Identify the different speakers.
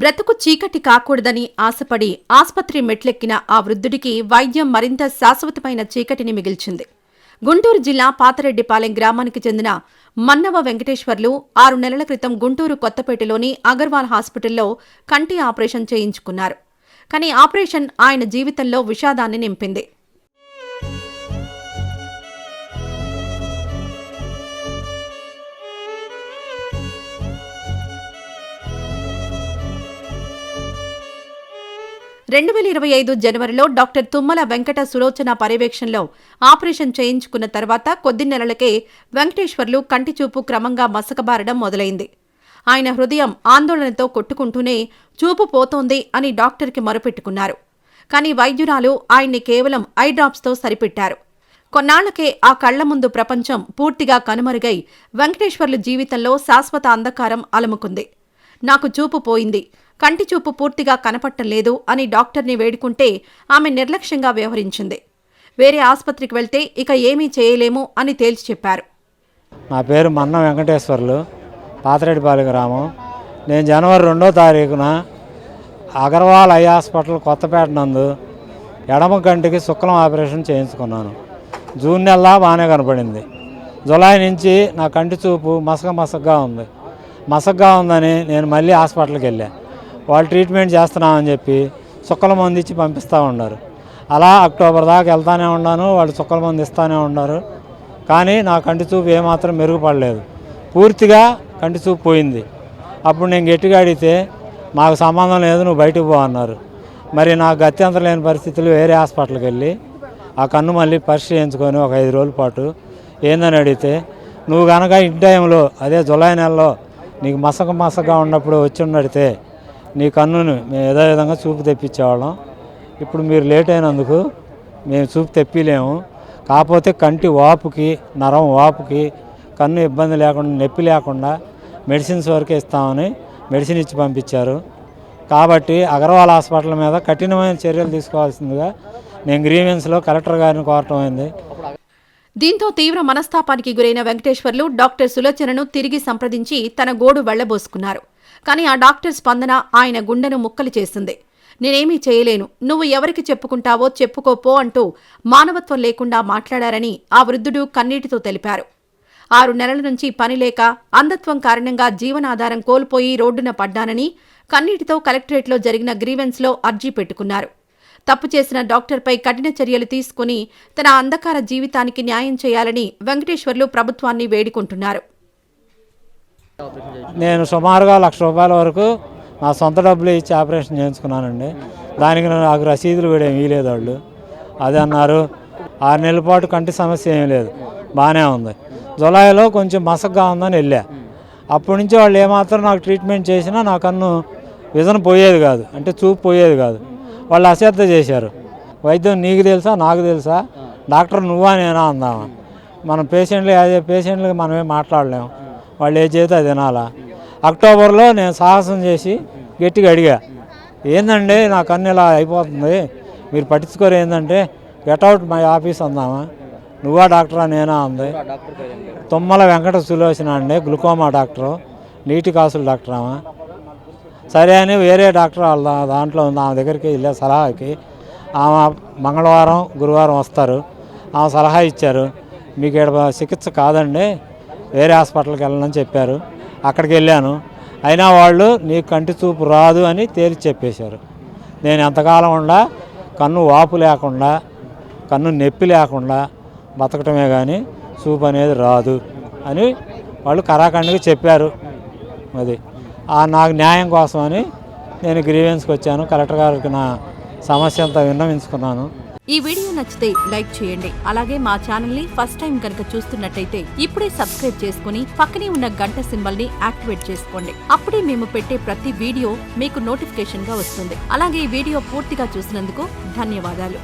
Speaker 1: బ్రతుకు చీకటి కాకూడదని ఆశపడి ఆస్పత్రి మెట్లెక్కిన ఆ వృద్ధుడికి వైద్యం మరింత శాశ్వతమైన చీకటిని మిగిల్చింది. గుంటూరు జిల్లా పాతరెడ్డిపాలెం గ్రామానికి చెందిన మన్నవ వెంకటేశ్వర్లు ఆరు నెలల క్రితం గుంటూరు కొత్తపేటలోని అగర్వాల్ హాస్పిటల్లో కంటి ఆపరేషన్ చేయించుకున్నారు. కానీ ఆపరేషన్ ఆయన జీవితంలో విషాదాన్ని నింపింది. రెండు వేల ఇరవై ఐదు జనవరిలో డాక్టర్ తుమ్మల వెంకట సులోచన పర్యవేక్షణలో ఆపరేషన్ చేయించుకున్న తర్వాత కొద్ది నెలలకే వెంకటేశ్వర్లు కంటి చూపు క్రమంగా మసకబారడం మొదలైంది. ఆయన హృదయం ఆందోళనతో కొట్టుకుంటూనే చూపు పోతోంది అని డాక్టర్కి మొరపెట్టుకున్నారు. కానీ వైద్యురాలు ఆయన్ని కేవలం ఐ డ్రాప్స్తో సరిపెట్టారు. కొన్నాళ్ళకే ఆ కళ్ళ ముందు ప్రపంచం పూర్తిగా కనుమరుగై వెంకటేశ్వర్లు జీవితంలో శాశ్వత అంధకారం అలముకుంది. నాకు చూపు పోయింది. కంటి చూపు పూర్తిగా కనపట్టలేదు అని డాక్టర్ని వేడుకుంటే ఆమె నిర్లక్ష్యంగా వ్యవహరించింది. వేరే ఆసుపత్రికి వెళ్తే ఇక ఏమీ చేయలేము అని తేల్చి చెప్పారు.
Speaker 2: నా పేరు మన్న వెంకటేశ్వర్లు పాతరెడ్డిపాలెం గ్రామం. నేను జనవరి రెండో తారీఖున అగర్వాల్ ఐ హాస్పిటల్ కొత్తపేట నందు ఎడమ కంటికి శుక్లం ఆపరేషన్ చేయించుకున్నాను. జూన్ నెల బాగానే కనపడింది. జులై నుంచి నా కంటి చూపు మసక మసగ్గా ఉంది. మసగ్గా ఉందని నేను మళ్ళీ హాస్పిటల్కి వెళ్ళాను వాళ్ళు ట్రీట్మెంట్ చేస్తున్నామని చెప్పి చుక్కల మందు ఇచ్చి పంపిస్తూ ఉన్నారు. అలా అక్టోబర్ దాకా వెళ్తానే ఉన్నాను వాళ్ళు చుక్కల మందు ఇస్తూనే ఉన్నారు. కానీ నా కంటి చూపు ఏమాత్రం మెరుగుపడలేదు. పూర్తిగా కంటి చూపు పోయింది. అప్పుడు నేను గట్టిగా అడిగితే మాకు సంబంధం లేదు నువ్వు బయటకు పో అన్నారు. మరి నాకు గత్యంతరం లేని పరిస్థితులు వేరే హాస్పిటల్కి వెళ్ళి ఆ కన్ను మళ్ళీ పరీక్ష చేయించుకొని ఒక ఐదు రోజుల పాటు ఏందని అడిగితే నువ్వు కనుక ఇన్ టైంలో అదే జులై నెలలో నీకు మసక మసకగా ఉన్నప్పుడు వచ్చి ఉన్నడితే నీ కన్నును మేము విధంగా చూపు తెప్పించేవాళ్ళం. ఇప్పుడు మీరు లేట్ అయినందుకు మేము చూపు తెప్పిలేము. కాకపోతే కంటి వాపుకి నరం వాపుకి కన్ను ఇబ్బంది లేకుండా నొప్పి లేకుండా మెడిసిన్స్ వరకే ఇస్తామని మెడిసిన్ ఇచ్చి పంపించారు. కాబట్టి అగర్వాల్ హాస్పిటల్ మీద కఠినమైన చర్యలు తీసుకోవాల్సిందిగా నేను గ్రీవెన్స్లో కలెక్టర్ గారిని కోరటం అయింది.
Speaker 1: దీంతో తీవ్ర మనస్తాపానికి గురైన వెంకటేశ్వర్లు డాక్టర్ సులోచనను తిరిగి సంప్రదించి తన గోడు వెళ్ళబోసుకున్నారు. కానీ ఆ డాక్టర్ స్పందన ఆయన గుండెను ముక్కలు చేసింది. నేనేమీ చేయలేను. నువ్వు ఎవరికి చెప్పుకుంటావో చెప్పుకోపో అంటూ మానవత్వం లేకుండా మాట్లాడారని ఆ వృద్ధుడు కన్నీటితో తెలిపారు. ఆరు నెలల నుంచి పనిలేక అంధత్వం కారణంగా జీవనాధారం కోల్పోయి రోడ్డున పడ్డానని కన్నీటితో కలెక్టరేట్లో జరిగిన గ్రీవెన్స్లో అర్జీ పెట్టుకున్నారు. తప్పు చేసిన డాక్టర్పై కఠిన చర్యలు తీసుకుని తన అంధకార జీవితానికి న్యాయం చేయాలని వెంకటేశ్వర్లు ప్రభుత్వాన్ని వేడుకుంటున్నారు.
Speaker 2: నేను సుమారుగా లక్ష రూపాయల వరకు నా సొంత డబ్బులు ఇచ్చి ఆపరేషన్ చేయించుకున్నానండి. దానికి నాకు రసీదులు కూడా ఏమీ లేదు వాళ్ళు. అదే అన్నారు ఆరు నెలల పాటు కంటి సమస్య ఏమీ లేదు. బాగానే ఉంది. జులైలో కొంచెం మసగ్గా ఉందని వెళ్ళా. అప్పటి నుంచి వాళ్ళు ఏమాత్రం నాకు ట్రీట్మెంట్ చేసినా నా కన్ను విజన్ పోయేది కాదు. అంటే చూపు పోయేది కాదు. వాళ్ళు అశ్రద్ధ చేశారు. వైద్యం నీకు తెలుసా? నాకు తెలుసా? డాక్టర్ నువ్వా నేనా? అందామా. మనం పేషెంట్లు అదే పేషెంట్లకి మనమే మాట్లాడలేము వాళ్ళు ఏ చేత అది అక్టోబర్లో నేను సాహసం చేసి గట్టిగా అడిగా ఏందండి నా కన్ను ఇలా అయిపోతుంది? మీరు పట్టించుకోరు ఏంటంటే గెట్ అవుట్ మై ఆఫీస్ అందామా. నువ్వా డాక్టరా నేనా? అంది. తుమ్మల వెంకట సులోచన అండి గ్లూకోమా డాక్టరు నీటి కాసుల డాక్టర్ సరే అని వేరే డాక్టర్ వాళ్ళ దాంట్లో ఉంది ఆమె దగ్గరికి వెళ్ళే సలహాకి ఆమె మంగళవారం గురువారం వస్తారు. ఆమె సలహా ఇచ్చారు. మీకు ఇక్కడ చికిత్స కాదండి వేరే హాస్పిటల్కి వెళ్ళనని చెప్పారు. అక్కడికి వెళ్ళాను. అయినా వాళ్ళు నీకు కంటి చూపు రాదు అని తేల్చి చెప్పేశారు. నేను ఎంతకాలం ఉండా కన్ను వాపు లేకుండా కన్ను నొప్పి లేకుండా బతకటమే కానీ చూపు అనేది రాదు అని వాళ్ళు కరాఖండిగా చెప్పారు. అది నాకు న్యాయం కోసమని నేను గ్రీవెన్స్కి వచ్చాను. కలెక్టర్ గారికి నా సమస్య అంతా విన్నవించుకున్నాను.
Speaker 1: ఈ వీడియో నచ్చితే లైక్ చేయండి. అలాగే మా ఛానల్ని ఫస్ట్ టైం కనుక చూస్తున్నట్టయితే ఇప్పుడే సబ్స్క్రైబ్ చేసుకుని పక్కనే ఉన్న గంట సింబల్ని యాక్టివేట్ చేసుకోండి. అప్పుడే మేము పెట్టే ప్రతి వీడియో మీకు నోటిఫికేషన్గా వస్తుంది. అలాగే ఈ వీడియో పూర్తిగా చూసినందుకు ధన్యవాదాలు.